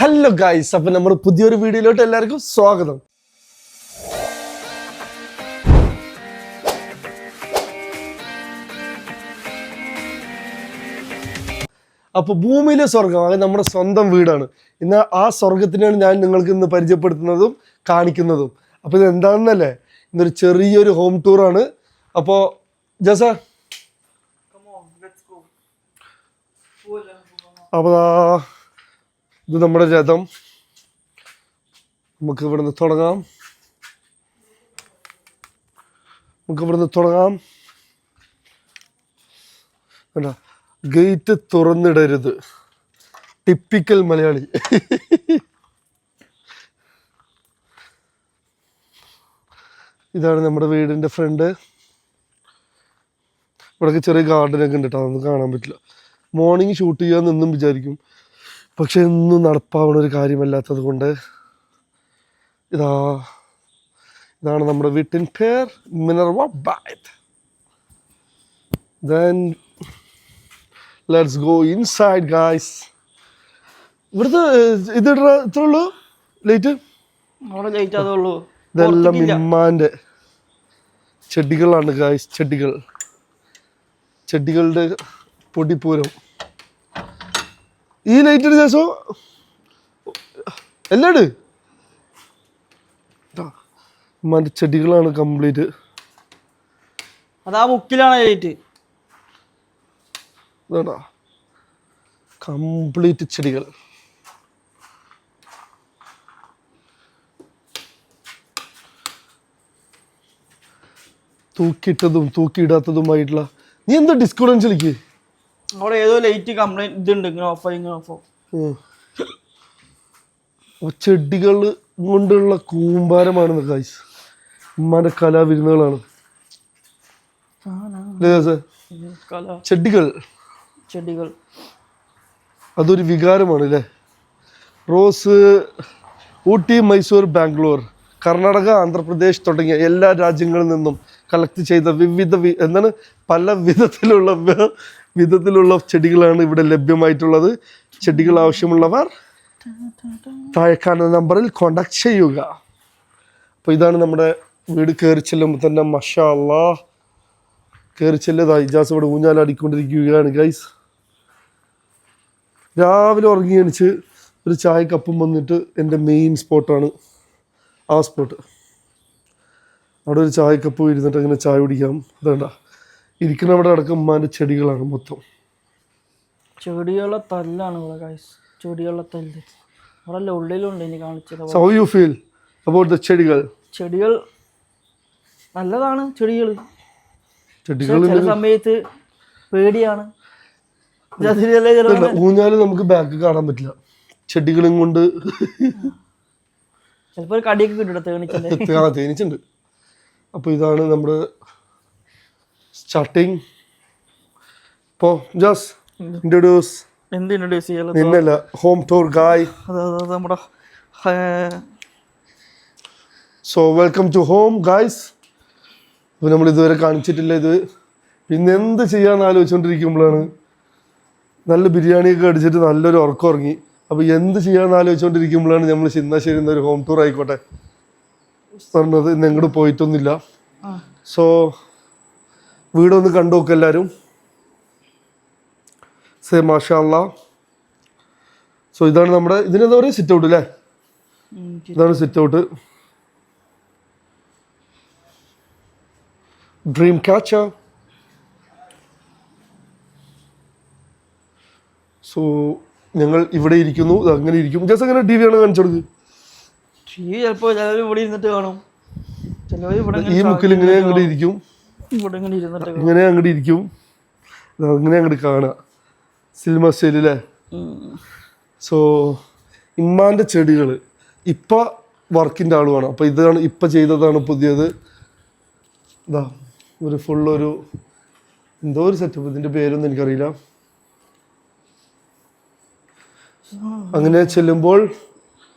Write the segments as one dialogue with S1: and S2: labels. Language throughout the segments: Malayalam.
S1: ഹലോ ഗായ്സ് അപ്പൊ നമ്മൾ പുതിയൊരു വീഡിയോയിലോട്ട് എല്ലാവർക്കും സ്വാഗതം. അപ്പൊ ഭൂമിയിലെ സ്വർഗം അത് നമ്മുടെ സ്വന്തം വീടാണ്. ഇന്ന് ആ സ്വർഗത്തിനാണ് ഞാൻ നിങ്ങൾക്ക് ഇന്ന് പരിചയപ്പെടുത്തുന്നതും കാണിക്കുന്നതും. അപ്പൊ ഇത് എന്താണെന്നല്ലേ? ഇന്നൊരു ചെറിയൊരു ഹോം ടൂർ ആണ്. അപ്പോ ജസ. അപ്പൊ ഇത് നമ്മുടെ രഥം നമുക്ക് ഇവിടുന്ന് തുടങ്ങാം. നമുക്ക് ഇവിടുന്ന് തുടങ്ങാം. വേണ്ട ഗേറ്റ് തുറന്നിടരുത്. ടിപ്പിക്കൽ മലയാളി. ഇതാണ് നമ്മുടെ വീടിന്റെ ഫ്രണ്ട്. ഇവിടെയൊക്കെ ചെറിയ ഗാർഡനൊക്കെ ഉണ്ട് കേട്ടോ. അതൊന്നും കാണാൻ പറ്റില്ല. മോർണിംഗ് ഷൂട്ട് ചെയ്യാമെന്നെന്നും വിചാരിക്കും. പക്ഷെ ഇന്നും നടപ്പാവണ ഒരു കാര്യമല്ലാത്തത് കൊണ്ട് ഇതാ ഇതാണ് നമ്മുടെ വീട്ടിൻ പേർ Minerva bath then let's go inside guys ഇവിടുത്തെ ഇത് ഇത്ര ഉള്ളൂ? ലൈറ്റ് ഇതെല്ലാം ഇമ്മാന്റെ ചെടികളാണ് ഗായ്സ് ചെടികൾ. ചെടികളുടെ പൊടിപ്പൂരം. ഈ ലൈറ്റിന് ശേഷം എല്ലാണ്ട് മരച്ചെടികളാണ് ചെടികളാണ് കംപ്ലീറ്റ്
S2: അതാ മുക്കിലാണ് ലൈറ്റ്
S1: കംപ്ലീറ്റ് ചെടികൾ. തൂക്കിയിട്ടതും തൂക്കിയിടാത്തതുമായിട്ടുള്ള നീ എന്താ ഡിസ്കൗണ്ട് കളിക്ക്?
S2: അവിടെ ഏതോ ലൈറ്റ് കംപ്ലൈന്റ് ഇതുണ്ട് ഇങ്ങനെ ഓഫ് ഇങ്ങനെ ഓഫ്
S1: ചെടികൾ കൊണ്ടുള്ള കൂമ്പാരമാണ് കായ്സ് ഉമ്മാന്റെ കലാവിരുന്നുകളാണ്. ചെടികൾ.
S2: ചെടികൾ.
S1: അതൊരു വികാരമാണ് അല്ലേ? റോസ് ഊട്ടി മൈസൂർ ബാംഗ്ലൂർ കർണാടക ആന്ധ്രാപ്രദേശ് തുടങ്ങിയ എല്ലാ രാജ്യങ്ങളിൽ നിന്നും കളക്ട് ചെയ്ത വിവിധ എന്താണ്? പല വിധത്തിലുള്ള വിധത്തിലുള്ള ചെടികളാണ് ഇവിടെ ലഭ്യമായിട്ടുള്ളത്. ചെടികൾ ആവശ്യമുള്ളവർ താഴെ നമ്പറിൽ കോണ്ടാക്ട് ചെയ്യുക. അപ്പോൾ ഇതാണ് നമ്മുടെ വീട് കയറി ചെല്ലുമ്പോൾ തന്നെ മഷാ കയറി ചെല്ലതാ ഇജാസ് ഇവിടെ ഊഞ്ഞാലാടിക്കൊണ്ടിരിക്കുകയാണ് ഗൈസ് രാവിലെ ഉറങ്ങി എണിച്ച് ഒരു ചായ കപ്പും വന്നിട്ട് എന്റെ മെയിൻ സ്പോട്ടാണ് ആ സ്പോട്ട് അവിടെ ഒരു ചായ കപ്പ് ഇരുന്നിട്ട് അങ്ങനെ ചായ കുടിക്കാം. അതേണ്ട ഇരിക്കുന്ന അവിടെ അടക്കം ഉമ്മാന്റെ ചെടികളാണ് മൊത്തം.
S2: ചെടികളുടെ തല്ലാണ് ഇവിടെ ഗൈസ് ചെടികളുടെ തല്ല്. അവിടെ ഉള്ളിലുണ്ട് ഇനി കാണിച്ചത്.
S1: യു ഫീൽ അബൌട്ട് ദ ചെടികൾ?
S2: ചെടികൾ നല്ലതാണ് ചെടികൾ
S1: ചെടികൾ
S2: ചില സമയത്ത് പേടിയാണ്.
S1: ഊഞ്ഞാൽ നമുക്ക് ബാക്ക് കാണാൻ പറ്റില്ല. ചെടികളും കൊണ്ട്
S2: ചിലപ്പോ ഒരു കടിയൊക്കെ കിട്ടും തേണിച്ചല്ലേ
S1: അപ്പോൾ ഇതാണ് നമ്മുടെ സ്റ്റാർട്ടിങ് ഇപ്പോൾ ജോസ് ഇൻട്രൊഡ്യൂസ്
S2: എന്ത് ഇൻട്രൊഡ്യൂസ് ചെയ്യാലോ?
S1: നിന്നല്ല ഹോം ടൂർ ഗായ്
S2: നമ്മുടെ
S1: so welcome to home guys അപ്പോൾ നമ്മൾ ഇതുവരെ കാണിച്ചിട്ടില്ല ഇത്. പിന്നെ എന്ത് ചെയ്യാന്ന് ആലോചിച്ചുകൊണ്ടിരിക്കുമ്പോഴാണ് നല്ല ബിരിയാണിയൊക്കെ അടിച്ചിട്ട് നല്ലൊരു ഉറക്കം ഉറങ്ങി. അപ്പോൾ എന്ത് ചെയ്യാന്ന് ആലോചിച്ചുകൊണ്ടിരിക്കുമ്പോഴാണ് നമ്മൾ ചിന്നാശ്ശേരി ഒരു ഹോം ടൂർ ആയിക്കോട്ടെ. പറഞ്ഞത് ഇന്ന് എങ്ങോട്ട് പോയിട്ടൊന്നുമില്ല. സോ വീടൊന്ന് കണ്ടു നോക്കുക എല്ലാവരും സേ മാഷാല്ല സോ ഇതാണ് നമ്മുടെ ഇതിനെന്താ പറയുക? സിറ്റ് ഔട്ട് അല്ലേ? ഇതാണ് sit out dream catcher so ഞങ്ങൾ ഇവിടെ ഇരിക്കുന്നു. അങ്ങനെ ഇരിക്കും. ജസ്റ്റ് അങ്ങനെ ടി വി ആണ് കാണിച്ചു കൊടുക്ക്
S2: ടി വി ചിലപ്പോ ചിലവർ ഇവിടെ ഇരുന്നിട്ട് കാണും. ചിലവർ ഇവിടെ
S1: ഈ മുക്കിൽ ഇങ്ങനെ അങ്ങോട്ട് ഇരിക്കും.
S2: ഇവിടെ ഇങ്ങനെ ഇരുന്നിട്ട് കാണും.
S1: ഇങ്ങനെ അങ്ങോട്ട് ഇരിക്കും. ഇങ്ങനെ അങ്ങോട്ട് കാണുക. സിനിമ
S2: ഉം.
S1: സോ ഇമ്മാന്റെ ചെടികൾ ഇപ്പം വർക്കിന്റെ ആളുമാണ് അപ്പോൾ ഇതാണ് ഇപ്പം ചെയ്തതാണ് പുതിയത്. ഇതാ ഒരു ഫുൾ ഒരു എന്തോ ഒരു സെറ്റപ്പ് ഇതിന്റെ പേരൊന്നും എനിക്കറിയില്ല. അങ്ങനെ ചെല്ലുമ്പോൾ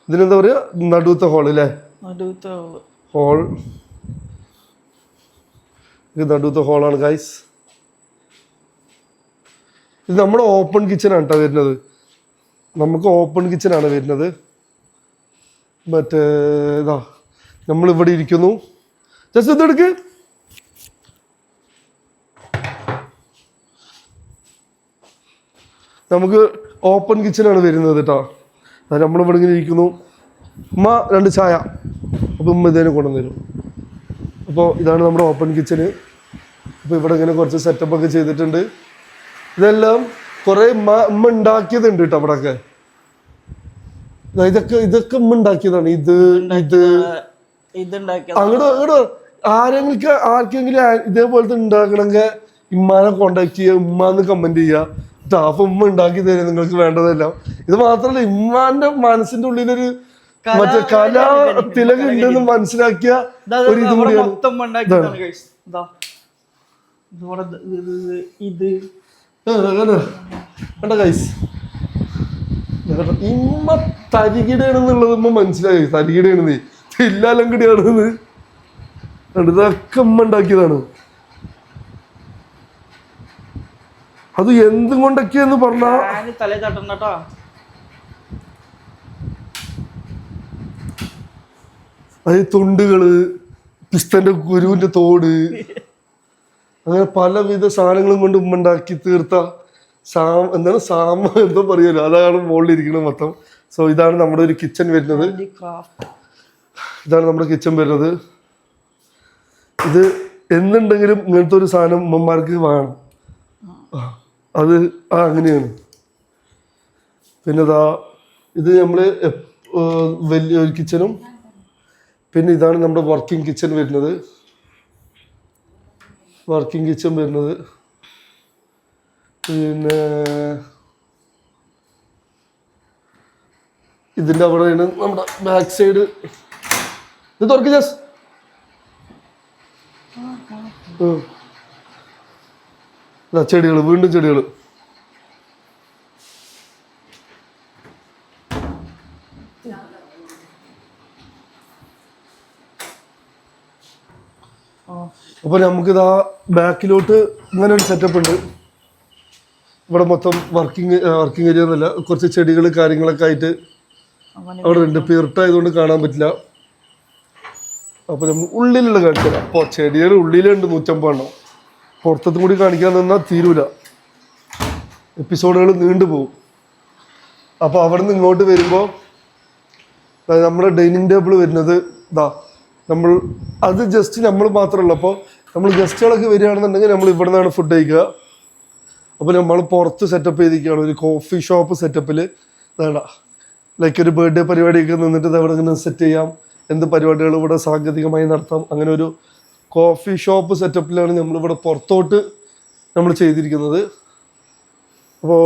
S1: ഇതിനെന്താ പറയുക നടുവത്തെ ഹോൾ അല്ലേ
S2: നടുവത്തെ ആൾ.
S1: ഹോൾ ഇത് നടുവത്തെ ഹോളാണ് ഗൈസ് ഇത് നമ്മുടെ ഓപ്പൺ കിച്ചൺ ആണ് കേട്ടോ വരുന്നത്. നമുക്ക് ഓപ്പൺ കിച്ചനാണ് വരുന്നത്. മറ്റേ ഇതാ നമ്മളിവിടെ ഇരിക്കുന്നു. ജസ്റ്റ് ഇതെടുക്ക് നമുക്ക് ഓപ്പൺ കിച്ചനാണ് വരുന്നത് കേട്ടോ അത് നമ്മളിവിടെ ഇങ്ങനെ ഇരിക്കുന്നു. ഉമ്മ രണ്ട് ചായ. അപ്പോൾ ഉമ്മ ഇതേനെ കൊണ്ടുവന്നു അപ്പോൾ ഇതാണ് നമ്മുടെ ഓപ്പൺ കിച്ചന് അപ്പോൾ ഇവിടെ ഇങ്ങനെ കുറച്ച് സെറ്റപ്പ് ഒക്കെ ചെയ്തിട്ടുണ്ട്. ഇതെല്ലാം കുറേ ഉമ്മ ഉമ്മ ഉണ്ടാക്കിയതുണ്ട് കേട്ടോ അവിടെയൊക്കെ ഇതൊക്കെ ഇതൊക്കെ ഉമ്മ ഉണ്ടാക്കിയതാണ്. ഇത് ഇത്. അങ്ങോട്ട് അങ്ങോട്ട് ആരെങ്കിലും ആർക്കെങ്കിലും ഇതേപോലത്തെ ഉണ്ടാക്കണമെങ്കിൽ ഇമ്മാനെ കോണ്ടാക്ട് ചെയ്യുക ഉമ്മാന്ന് കമന്റ് ചെയ്യുക. അപ്പൊ ഉമ്മ ഉണ്ടാക്കി തരും നിങ്ങൾക്ക് വേണ്ടതെല്ലാം. ഇത് മാത്രല്ല ഇമ്മാന്റെ മനസ്സിന്റെ ഉള്ളിലൊരു മറ്റേ കലാ തിലക് ഉണ്ടെന്ന് മനസ്സിലാക്കിയ ഒരു ഇതും കൂടിയാണ്.
S2: ഇതാ.
S1: കണ്ട കൈസ് ഇമ്മ തരികിടയാണെന്നുള്ളത് ഇമ്മ മനസ്സിലായി. തരികിടയാണെന്ന്. ഇല്ലാലങ്കടിയാണെന്ന് ഇതൊക്കെ ഉമ്മ ഉണ്ടാക്കിയതാണ്. അത് എന്തും കൊണ്ടൊക്കെയെന്ന് പറഞ്ഞാ?
S2: തലേ തട്ടണ്ട കേട്ടോ.
S1: അത് തൊണ്ടുകൾ പിസ്തന്റെ ഗുരുവിന്റെ തോട് അങ്ങനെ പലവിധ സാധനങ്ങളും കൊണ്ട് ഉമ്മ ഉണ്ടാക്കി തീർത്ത സാം എന്താണ് സാമ എന്തോ പറയുമല്ലോ അതാണ് മുകളിലിരിക്കുന്നത് മൊത്തം. സോ ഇതാണ് നമ്മുടെ ഒരു കിച്ചൺ വരുന്നത്. ഇതാണ് നമ്മുടെ കിച്ചൺ വരുന്നത്. ഇത് എന്നുണ്ടെങ്കിലും ഇങ്ങനത്തെ ഒരു സാധനം ഉമ്മമാർക്ക് വേണം. ആ, അത് ആ അങ്ങനെയാണ്. പിന്നെ ഇതാ ഇത് നമ്മൾ വലിയ ഒരു കിച്ചനും പിന്നെ ഇതാണ് നമ്മുടെ വർക്കിംഗ് കിച്ചൺ വരുന്നത്. വർക്കിംഗ് കിച്ചൺ വരുന്നത്. പിന്നെ ഇതിന്റെ അവിടെയാണ് നമ്മുടെ ബാക്ക് സൈഡ്. ഇത് തുറക്കി ജസ്. ചെടികൾ വീണ്ടും ചെടികൾ അപ്പൊ നമുക്കിതാ ബാക്കിലോട്ട് ഇങ്ങനെ ഒരു സെറ്റപ്പ് ഉണ്ട്. ഇവിടെ മൊത്തം വർക്കിംഗ് വർക്കിംഗ് ഏരിയ ഒന്നുമില്ല. കുറച്ച് ചെടികൾ കാര്യങ്ങളൊക്കെ ആയിട്ട് അവിടെ ഉണ്ട്. പീർട്ടായതുകൊണ്ട് കാണാൻ പറ്റില്ല. അപ്പൊ നമ്മൾ ഉള്ളിലുള്ള കാണിച്ചില്ല അപ്പോൾ ചെടികൾ ഉള്ളിലുണ്ട് നൂറ്റമ്പതെണ്ണം. പുറത്തത്തും കൂടി കാണിക്കാൻ നിന്നാൽ തീരൂല. എപ്പിസോഡുകൾ നീണ്ടു പോകും അപ്പോൾ അവിടെ നിന്ന് ഇങ്ങോട്ട് വരുമ്പോൾ നമ്മുടെ ഡൈനിങ് ടേബിൾ വരുന്നത് ഇതാ നമ്മൾ അത് ജസ്റ്റ് നമ്മൾ മാത്രമല്ല അപ്പോൾ നമ്മൾ ഗസ്റ്റുകളൊക്കെ വരികയാണെന്നുണ്ടെങ്കിൽ നമ്മൾ ഇവിടെ നിന്നാണ് ഫുഡ് കഴിക്കുക. അപ്പോൾ നമ്മൾ പുറത്ത് സെറ്റപ്പ് ചെയ്തിരിക്കുകയാണ് ഒരു കോഫി ഷോപ്പ് സെറ്റപ്പിൽ വേണ്ട ലൈക്ക് ഒരു ബർത്ത്ഡേ പരിപാടിയൊക്കെ നിന്നിട്ട് അവിടെ ഇങ്ങനെ സെറ്റ് ചെയ്യാം. എന്ത് പരിപാടികൾ ഇവിടെ സാങ്കേതികമായി നടത്താം. അങ്ങനെ ഒരു കോഫി ഷോപ്പ് സെറ്റപ്പിലാണ് നമ്മളിവിടെ പുറത്തോട്ട് നമ്മൾ ചെയ്തിരിക്കുന്നത്. അപ്പോൾ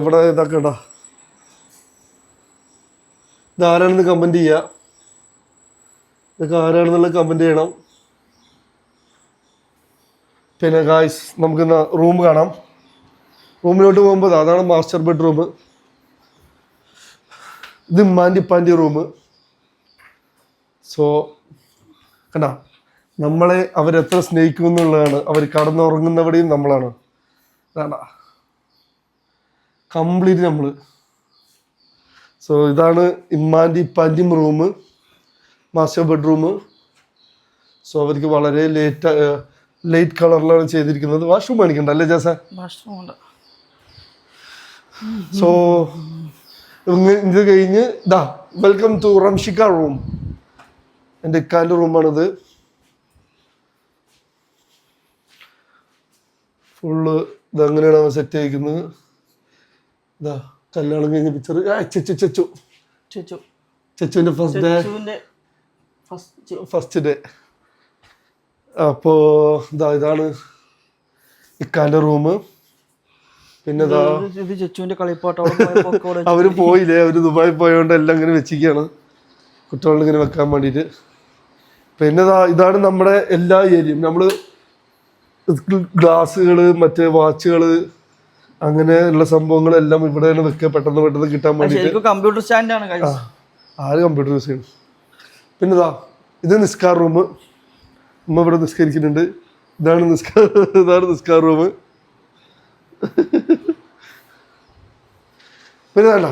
S1: ഇവിടെ ഇതാക്കണ്ട ഇതാരാണെന്ന് കമന്റ് ചെയ്യുക ഇതൊക്കെ ആരാണെന്നുള്ള കമന്റ് ചെയ്യണം. പിന്നെ ഗായ്സ് നമുക്കിന്ന് റൂം കാണാം. റൂമിലോട്ട് പോകുമ്പോൾ അതാണ് മാസ്റ്റർ ബെഡ്റൂം ഇത് മാൻഡിപ്പാന്റെ റൂം സോ കണ്ട? നമ്മളെ അവരെത്ര സ്നേഹിക്കും എന്നുള്ളതാണ് അവർ കടന്നുറങ്ങുന്നവിടെയും നമ്മളാണ്. അതാണ് കംപ്ലീറ്റ് നമ്മൾ സോ ഇതാണ് ഇമ്മാന്റെ ഇപ്പാന്റെയും റൂം മാസ്റ്റർ ബെഡ്റൂം സോ അവർക്ക് വളരെ ലേറ്റ് ലൈറ്റ് കളറിലാണ് ചെയ്തിരിക്കുന്നത്. വാഷ്റൂം കാണിക്കണ്ട അല്ലേ ജാസ?
S2: ഭക്ഷണമുണ്ട്
S1: സോ ഇത് കഴിഞ്ഞ് ദാ വെൽക്കം ടു റംഷിക്ക റൂം എന്റെ ഇക്കാന്റെ റൂമാണിത് ഫുള്ള് ഇതങ്ങനെയാണ് അവൻ സെറ്റ് ആയിരിക്കുന്നത് ഇതാ കല്യാണം കഴിഞ്ഞ പിക്ചർ ചെച്ചു ചെച്ചു
S2: ചേച്ചു
S1: ചെച്ചുവിന്റെ ഫസ്റ്റ് ഡേ
S2: ഫസ്റ്റ്
S1: ഡേ അപ്പോ ഇതാ ഇതാണ് ഇക്കാന്റെ റൂം പിന്നെ
S2: ചേച്ചുവിന്റെ കളിപ്പാട്ടം
S1: അവർ പോയില്ലേ? അവർ ദുബായി പോയോണ്ട് എല്ലാം ഇങ്ങനെ വെച്ചിരിക്കുകയാണ്. കുട്ടികളിങ്ങനെ വെക്കാൻ വേണ്ടിയിട്ട്. പിന്നെ ഇതാണ് നമ്മുടെ എല്ലാ ഏരിയയും നമ്മൾ ഗ്ലാസ്സുകൾ മറ്റേ വാച്ചുകൾ അങ്ങനെയുള്ള സംഭവങ്ങളെല്ലാം ഇവിടെയാണ് വെക്കുക പെട്ടെന്ന് പെട്ടെന്ന് കിട്ടാൻ വേണ്ടിയിട്ട്.
S2: ശരിക്കും കമ്പ്യൂട്ടർ സ്റ്റാൻഡ് ആണ് guys.
S1: ആര് കമ്പ്യൂട്ടർ യൂസ് ചെയ്യണം? പിന്നെ ഇതാ ഇത് നിസ്കാർ റൂം അമ്മ ഇവിടെ നിസ്കരിക്കുന്നുണ്ട്. ഇതാണ് നിസ്കാർ ഇതാണ് നിസ്കാർ റൂം പിന്നെ വേണ്ട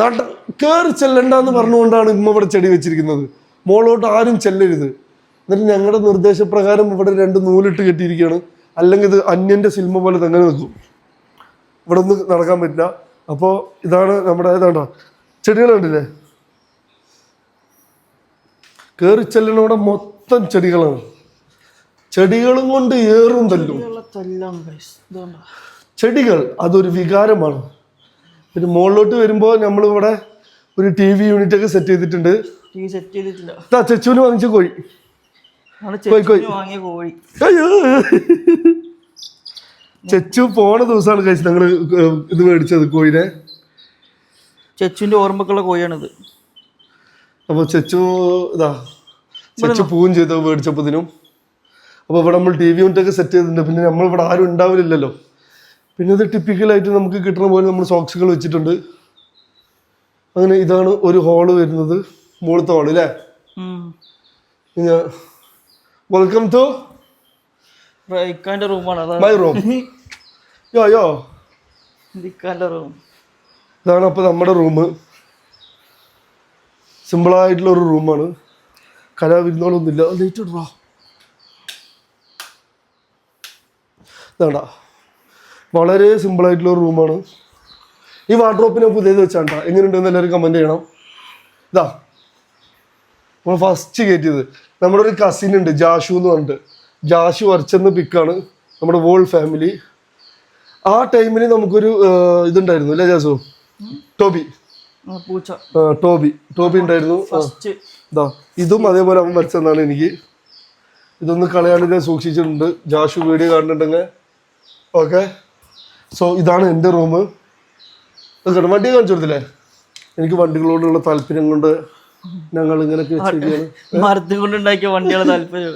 S1: നട കയറി ചെല്ലണ്ടെന്ന് പറഞ്ഞുകൊണ്ടാണ് ഇമ്മ ഇവിടെ ചെടി വെച്ചിരിക്കുന്നത്. മോളോട്ട് ആരും ചെല്ലരുത്. എന്നിട്ട് ഞങ്ങളുടെ നിർദ്ദേശപ്രകാരം ഇവിടെ രണ്ട് നൂലിട്ട് കെട്ടിയിരിക്കുകയാണ് അല്ലെങ്കിൽ ഇത് അന്യന്റെ സിനിമ പോലെ തന്നെ നിൽക്കും. ഇവിടെ ഒന്നും നടക്കാൻ പറ്റില്ല. അപ്പോൾ ഇതാണ് നമ്മുടെ ഏതാണ്ടോ ചെടികൾ കണ്ടില്ലേ? കയറി ചെല്ലണ ഇവിടെ മൊത്തം ചെടികളാണ്. ചെടികളും കൊണ്ട് ഏറും തല്ലും. ചെടികൾ അതൊരു വികാരമാണ്. പിന്നെ മുകളിലോട്ട് വരുമ്പോൾ നമ്മളിവിടെ ഒരു ടി വി യൂണിറ്റ് ഒക്കെ സെറ്റ് ചെയ്തിട്ടുണ്ട്. ചെച്ചുവിന് വാങ്ങിച്ച കോഴി
S2: നമ്മൾ
S1: കോഴി, കോഴി.
S2: ചെച്ചിന് വാങ്ങിയ കോഴി.
S1: അയ്യോ. ചെച്ചു പോണ ദിവസമാണ് കഴിച്ചത് ഞങ്ങൾ ഇത് മേടിച്ചത് കോഴിനെ.
S2: ചെച്ചുവിന്റെ ഓർമ്മക്കുള്ള കോഴിയാണിത്.
S1: അപ്പൊ ചെച്ചു ഇതാ ചെച്ചു പൂവും ചെയ്ത് മേടിച്ചപ്പോതിനും അപ്പൊ ഇവിടെ നമ്മൾ ടി വി ഒക്കെ സെറ്റ് ചെയ്തിട്ടുണ്ട്. പിന്നെ നമ്മൾ ഇവിടെ ആരും ഉണ്ടാവില്ലല്ലോ പിന്നെ ഇത് ടിപ്പിക്കലായിട്ട് നമുക്ക് കിട്ടുന്ന പോലെ നമ്മൾ സോക്സുകൾ വെച്ചിട്ടുണ്ട്. അങ്ങനെ ഇതാണ് ഒരു ഹോൾ വരുന്നത്. മുകളിലത്തെ ഹോൾ അല്ലേ ഞാൻ വെൽക്കം ടു
S2: ഇക്കാന്റെ റൂമാണ്
S1: മൈ റൂം യോ യോ
S2: ഇക്കാന്റെ റൂം
S1: ഇതാണ് അപ്പോൾ നമ്മുടെ റൂം സിമ്പിൾ ആയിട്ടുള്ള ഒരു റൂമാണ് കലാവിരുന്നോളൊന്നുമില്ല ലൈറ്റ് ഇടറാ ഇതാണ്ട. വളരെ സിമ്പിളായിട്ടുള്ള ഒരു റൂമാണ് ഈ വാർഡ്രോപ്പിനെ പുതിയത് വെച്ചാണ്ടാ. എങ്ങനെയുണ്ടെന്ന് എല്ലാവരും കമന്റ് ചെയ്യണം. ഇതാ. നമ്മൾ ഫസ്റ്റ് കയറ്റിയത് നമ്മുടെ ഒരു കസിൻ ഉണ്ട് ജാഷു എന്ന് പറഞ്ഞിട്ട്. ജാഷു വരച്ചെന്ന് പിക്കാണ് നമ്മുടെ വോൾ ഫാമിലി ആ ടൈമിൽ നമുക്കൊരു ഇതുണ്ടായിരുന്നു അല്ലേ ജാസു? ടോബി. ടോബി. ടോബി ഉണ്ടായിരുന്നു. ഇതാ ഇതും അതേപോലെ അവൻ വരച്ചെന്നാണ് എനിക്ക്. ഇതൊന്ന് കളയാണ്ട് ഞാൻ സൂക്ഷിച്ചിട്ടുണ്ട്. ജാഷു വീഡിയോ കാണുന്നുണ്ടെങ്കിൽ. ഓക്കെ സോ ഇതാണ് എന്റെ റൂം കേട്ടോ വണ്ടി കാണിച്ചു കൊടുത്തില്ലേ? എനിക്ക് വണ്ടികളോടുള്ള താല്പര്യം കൊണ്ട് ഞങ്ങൾ ഇങ്ങനെയൊക്കെ വെച്ചിരിക്കുകയാണ്
S2: മരത്തിൽ കൊണ്ടുണ്ടാക്കിയ വണ്ടികളെ താല്പര്യം.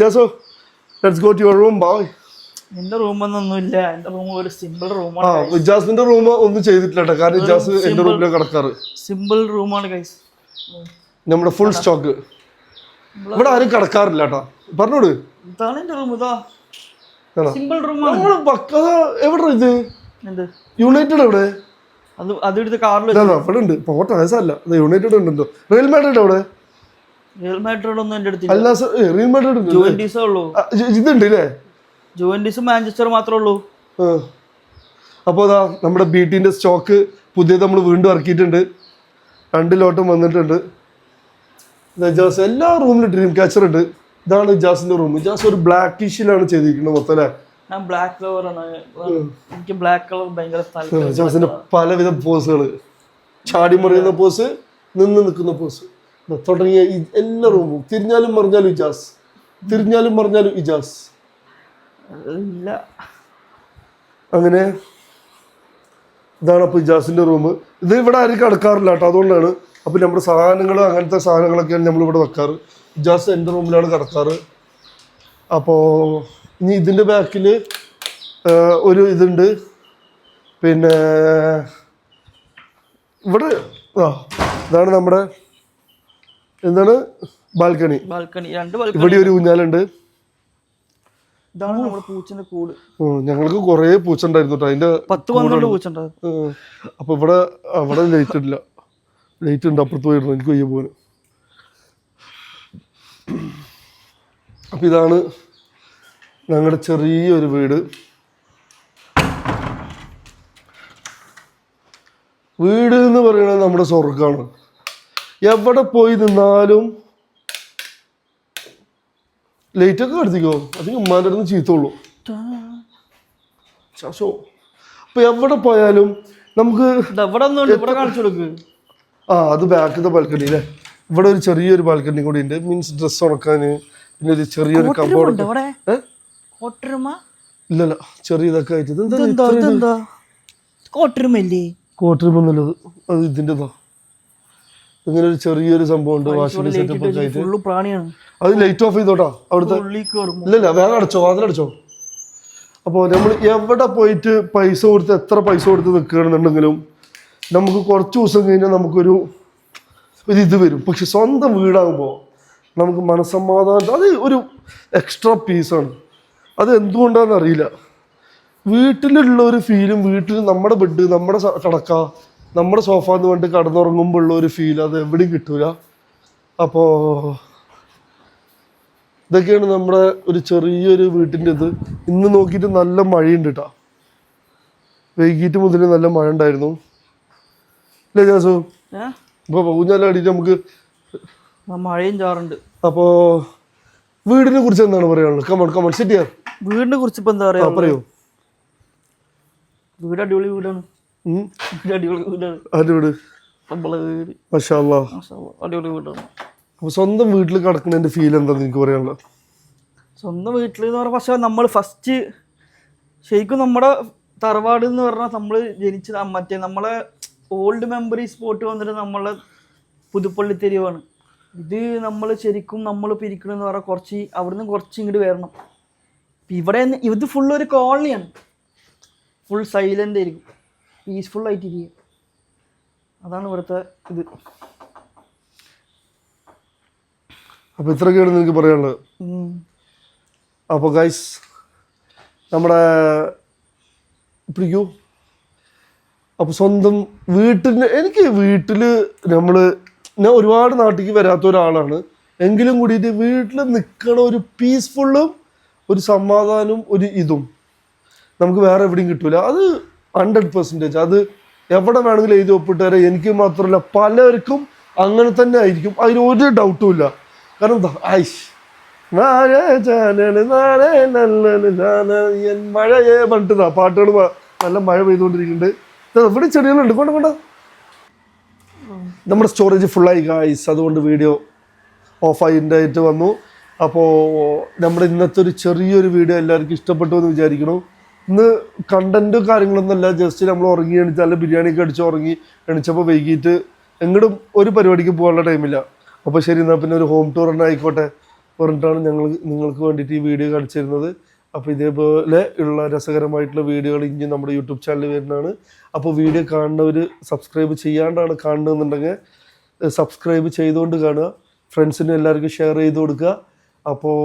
S1: Jaso let's go to your room bye
S2: എന്റെ റൂമൊന്നൊന്നുമില്ല എന്റെ റൂം ഒരു സിമ്പിൾ
S1: ആ
S2: റൂമാണ്
S1: ഇജാസിന്റെ റൂം ഒന്നും ചെയ്തിട്ടില്ല കേട്ടോ കാരണം ഇജാസ് എന്റെ റൂമിലാണ് കിടക്കാറ്.
S2: സിമ്പിൾ റൂമാണ് ഗൈസ്
S1: നമ്മുടെ ഫുൾ സ്റ്റോക്ക് ഇവിടെ ആരും കിടക്കാറില്ല കേട്ടോ പറഞ്ഞോട്.
S2: ഇതാണ് എന്റെ റൂം ഇതാ? സിമ്പിൾ റൂമാണ്
S1: എവിടെ ഇത്? യുണൈറ്റഡ് എവിടെ? ഉണ്ട് പോട്ടെ വയസ്സല്ല യുണൈറ്റഡ് ഉണ്ടോ റിയൽ മാഡ്രിഡ് അവിടെ?
S2: റിയൽ മാഡ്രിഡ് ഒന്നും എന്റെ അടുത്തില്ല.
S1: അല്ല സർ റിയൽ മാഡ്രിഡ്
S2: ഉള്ളൂ.
S1: ഇതുണ്ട് അല്ലേ
S2: മാഞ്ചസ്റ്റർ മാത്രമേ ഉള്ളൂ.
S1: ആ. അപ്പോൾ അതാ നമ്മുടെ ബീറ്റിന്റെ സ്റ്റോക്ക് പുതിയത് നമ്മൾ വീണ്ടും ഇറക്കിയിട്ടുണ്ട്. രണ്ട് ലോട്ടം വന്നിട്ടുണ്ട്. ജാസ് എല്ലാ റൂമിലും ഡ്രീം ക്യാച്ചർ ഉണ്ട്. ഇതാണ് ജാസിന്റെ റൂം ജാസ് ഒരു ബ്ലാക്ക് ബ്ലാക്കിഷിലാണ് ചെയ്തിരിക്കുന്നത് മൊത്തം അല്ലേ?
S2: ഞാൻ ബ്ലാക്ക് ലവറാണ് എനിക്ക് ബ്ലാക്ക് കളർ ഭയങ്കര
S1: ജാസിന്റെ പലവിധ പോസുകൾ ചാടി മറിയുന്ന പോസ് നിന്ന് നിൽക്കുന്ന പോസ് തുടങ്ങിയ എല്ലാ റൂമും തിരിഞ്ഞാലും മറിഞ്ഞാലും ഇജാസ്. തിരിഞ്ഞാലും മറിഞ്ഞാലും ഇജാസ്.
S2: ഇല്ല.
S1: അങ്ങനെ ഇതാണ് അപ്പോൾ ഇജാസിന്റെ റൂം ഇത് ഇവിടെ ആരും കിടക്കാറില്ല കേട്ടോ. അതുകൊണ്ടാണ് അപ്പോൾ നമ്മുടെ സാധനങ്ങൾ അങ്ങനത്തെ സാധനങ്ങളൊക്കെയാണ് നമ്മൾ ഇവിടെ വെക്കാറ്. ഇജാസ് എന്റെ റൂമിലാണ് കിടക്കാറ്. അപ്പോൾ ഇനി ഇതിന്റെ ബാക്കിൽ ഒരു ഇതുണ്ട്. പിന്നെ ഇവിടെ ആ ഇതാണ് നമ്മുടെ എന്താണ്? ബാൽക്കണി.
S2: ബാൽക്കണി. രണ്ട്
S1: ഇവിടെ ഒരു ഊഞ്ഞാലുണ്ട്.
S2: ഇതാണ് നമ്മുടെ പൂച്ചന്റെ കൂട്.
S1: ഞങ്ങൾക്ക് കുറേ പൂച്ച ഉണ്ടായിരുന്നു അതിന്റെ
S2: പത്ത് പന്ത്രണ്ട് പൂച്ച
S1: അപ്പൊ ഇവിടെ അവിടെ ലൈറ്റ് ഇല്ല. ലൈറ്റ് ഉണ്ട് അപ്പുറത്ത് പോയിരുന്നു എനിക്ക് വയ്യ പോകാൻ അപ്പൊ ഇതാണ് ഞങ്ങളുടെ ചെറിയൊരു വീട്. വീട് എന്ന് പറയുന്നത് നമ്മുടെ സ്വർഗമാണ് എവിടെ പോയി നിന്നാലും ലൈറ്റൊക്കെ കടത്തിക്കോ? അധികം ഉമ്മാന്റെ അടുത്ത് ചീത്തോളൂ ശാശോ അപ്പൊ എവിടെ പോയാലും നമുക്ക് ആ അത് ബാക്കിലത്തെ ബാൽക്കണി അല്ലേ ഇവിടെ ഒരു ചെറിയൊരു ബാൽക്കണി കൂടി ഉണ്ട്. മീൻസ് ഡ്രസ്സ് ഉണക്കാൻ പിന്നെ ഒരു ചെറിയൊരു
S2: ഉണ്ട്
S1: കമ്പോർഡ്
S2: കോട്ടരുമ
S1: ഇല്ലല്ല ചെറിയ ഇതൊക്കെ ആയിട്ട് ഇതെന്താ
S2: ഇതെന്താ? ഇതെന്താ കോട്ടരുമല്ലേ
S1: കോട്ടറിമെന്നുള്ളത് അത് ഇതിന്റെതാ. ഇങ്ങനെ ഒരു ചെറിയൊരു സംഭവം ഉണ്ട് വാഷിംഗ് സെറ്റപ്പ് ഒക്കെ ആയിട്ട്.
S2: ഫുള്ള് പ്രാണിയാണ്.
S1: അത് ലൈറ്റ് ഓഫ് ചെയ്തോട്ടാ അവിടുത്തെ ഇല്ലല്ല വേഗം അടച്ചോ അതിലടച്ചോ അപ്പോൾ നമ്മൾ എവിടെ പോയിട്ട് പൈസ കൊടുത്ത് എത്ര പൈസ കൊടുത്ത് നിൽക്കുകയാണെന്നുണ്ടെങ്കിലും നമുക്ക് കുറച്ച് ദിവസം കഴിഞ്ഞാൽ നമുക്കൊരു ഒരു ഇത് വരും. പക്ഷെ സ്വന്തം വീടാകുമ്പോൾ നമുക്ക് മനസ്സമാധാനം അത് ഒരു എക്സ്ട്രാ പീസാണ് അത് എന്തുകൊണ്ടാണെന്ന് അറിയില്ല. വീട്ടിലുള്ള ഒരു ഫീലും വീട്ടിൽ നമ്മുടെ ബെഡ് നമ്മുടെ കടക്ക നമ്മുടെ സോഫ എന്ന് പറഞ്ഞിട്ട് കടന്നുറങ്ങുമ്പോൾ ഉള്ള ഒരു ഫീൽ അത് എവിടെയും കിട്ടൂല. അപ്പോൾ ഇതൊക്കെയാണ് നമ്മുടെ ഒരു ചെറിയൊരു വീട്ടിന്റെ ഇത് ഇന്ന് നോക്കിയിട്ട് നല്ല മഴയുണ്ട് കേട്ടോ വൈകിട്ട് മുതൽ നല്ല മഴ ഉണ്ടായിരുന്നു. അല്ലേ ജാസു? അപ്പൊ ഊഞ്ഞാലാടിയിട്ട് നമുക്ക്
S2: മഴയും ചാറുണ്ട്.
S1: അപ്പോൾ വീടിനെ കുറിച്ച് എന്താണ് പറയാനുള്ളത്? കമൺ കമൺ സിറ്റ് ചെയ്യാം
S2: വീടിനെ കുറിച്ച് ഇപ്പൊ എന്താ പറയാ
S1: പറയൂ.
S2: വീട് അടിപൊളി വീടാണ്.
S1: ഉം.
S2: വീട് അടിപൊളി വീടാണ്. നമ്മളെ വീട്.
S1: മാഷാ
S2: അടിപൊളി വീടാണ്.
S1: സ്വന്തം വീട്ടിൽ കിടക്കുന്നതിന്റെ ഫീൽ എന്താ നിനക്ക് പറയാനുള്ളത്
S2: സ്വന്തം വീട്ടിൽ എന്ന് പറഞ്ഞാൽ പക്ഷെ നമ്മൾ ഫസ്റ്റ് ശരിക്കും നമ്മുടെ തറവാട് എന്ന് പറഞ്ഞാൽ നമ്മൾ ജനിച്ച മറ്റേ നമ്മളെ ഓൾഡ് മെമ്മറി സ്പോട്ട് വന്നിട്ട് നമ്മളെ പുതുപ്പള്ളി തെരുവാണ്. ഇത് നമ്മൾ ശരിക്കും നമ്മൾ പിരിക്കണമെന്ന് പറഞ്ഞാൽ കുറച്ച് അവിടുന്ന് കുറച്ച് ഇങ്ങോട്ട് വരണം. ഇവിടെ ഇത് ഫുൾ ഒരു കോളനിയാണ് ഫുൾ സൈലന്റ് ആയിരിക്കും. പീസ്ഫുൾ ആയിട്ടിരിക്കും. അതാണ് ഇവിടുത്തെ ഇത്.
S1: അപ്പോൾ ഇത്രയൊക്കെയാണ് എനിക്ക് പറയാനുള്ളത്.
S2: അപ്പൊ
S1: അപ്പോൾ ഗൈസ് നമ്മുടെ പിടിക്കൂ. അപ്പോൾ സ്വന്തം വീട്ടിൽ എനിക്ക് വീട്ടിൽ നമ്മൾ ഞാൻ ഒരുപാട് നാട്ടിലേക്ക് വരാത്ത ഒരാളാണ്. എങ്കിലും കൂടിയിട്ട് വീട്ടിൽ നിൽക്കണ ഒരു പീസ്ഫുള്ളും ഒരു സമാധാനവും ഒരു ഇതും. നമുക്ക് വേറെ എവിടെയും കിട്ടൂല. അത് ഹൺഡ്രഡ് പെർസെന്റേജ് അത് എവിടെ വേണമെങ്കിലും എഴുതി ഒപ്പിട്ട് തരാം. എനിക്ക് മാത്രമല്ല പലർക്കും അങ്ങനെ തന്നെ ആയിരിക്കും. അതിന് ഒരു ഡൗട്ടും ഇല്ല. കാരണം എന്താ ഐഷ് നാളെ എൻ മഴയെ പറഞ്ഞിട്ടാ പാട്ടുകൾ നല്ല മഴ പെയ്തുകൊണ്ടിരിക്കുന്നുണ്ട്. എവിടെ ചെടികളുണ്ട്. കൊണ്ട കൊണ്ട. നമ്മുടെ സ്റ്റോറേജ് ഫുള്ളായി ഗായ്സ് അതുകൊണ്ട് വീഡിയോ ഓഫായി ആയിട്ട് വന്നു. അപ്പോൾ നമ്മുടെ ഇന്നത്തെ ഒരു ചെറിയൊരു വീഡിയോ എല്ലാവർക്കും ഇഷ്ടപ്പെട്ടു എന്ന് വിചാരിക്കണോ ഇന്ന് കണ്ടന്റ് കാര്യങ്ങളൊന്നുമല്ല ജസ്റ്റ് നമ്മൾ ഉറങ്ങി എണിച്ച് ബിരിയാണി ഒക്കെ അടിച്ച് ഉറങ്ങി എണിച്ചപ്പോൾ വൈകിട്ട് എങ്ങടും ഒരു പരിപാടിക്ക് പോകാനുള്ള ടൈമില്ല അപ്പോൾ ശരി എന്നാൽ പിന്നെ ഒരു ഹോം ടൂർ തന്നെ ആയിക്കോട്ടെ പറഞ്ഞിട്ടാണ് ഞങ്ങൾ നിങ്ങൾക്ക് വേണ്ടിയിട്ട് ഈ വീഡിയോ കാണിച്ചിരുന്നത് അപ്പോൾ ഇതേപോലെ ഉള്ള രസകരമായിട്ടുള്ള വീഡിയോകൾ ഇനി നമ്മുടെ യൂട്യൂബ് ചാനലിൽ വരുന്നതാണ്. അപ്പോൾ വീഡിയോ കാണുന്നവർ സബ്സ്ക്രൈബ് ചെയ്യാണ്ടാണ് കാണുന്നതെന്നുണ്ടെങ്കിൽ സബ്സ്ക്രൈബ് ചെയ്തുകൊണ്ട് കാണുക. ഫ്രണ്ട്സിനും എല്ലാവർക്കും ഷെയർ ചെയ്ത് കൊടുക്കുക. അപ്പോൾ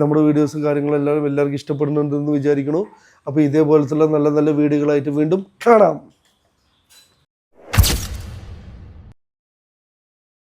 S1: നമ്മുടെ വീഡിയോസും കാര്യങ്ങളും എല്ലാവരും എല്ലാവർക്കും ഇഷ്ടപ്പെടുന്നുണ്ടെന്ന് വിചാരിക്കുന്നു അപ്പോൾ ഇതേപോലത്തുള്ള നല്ല നല്ല വീഡിയോകളായിട്ട് വീണ്ടും കാണാം.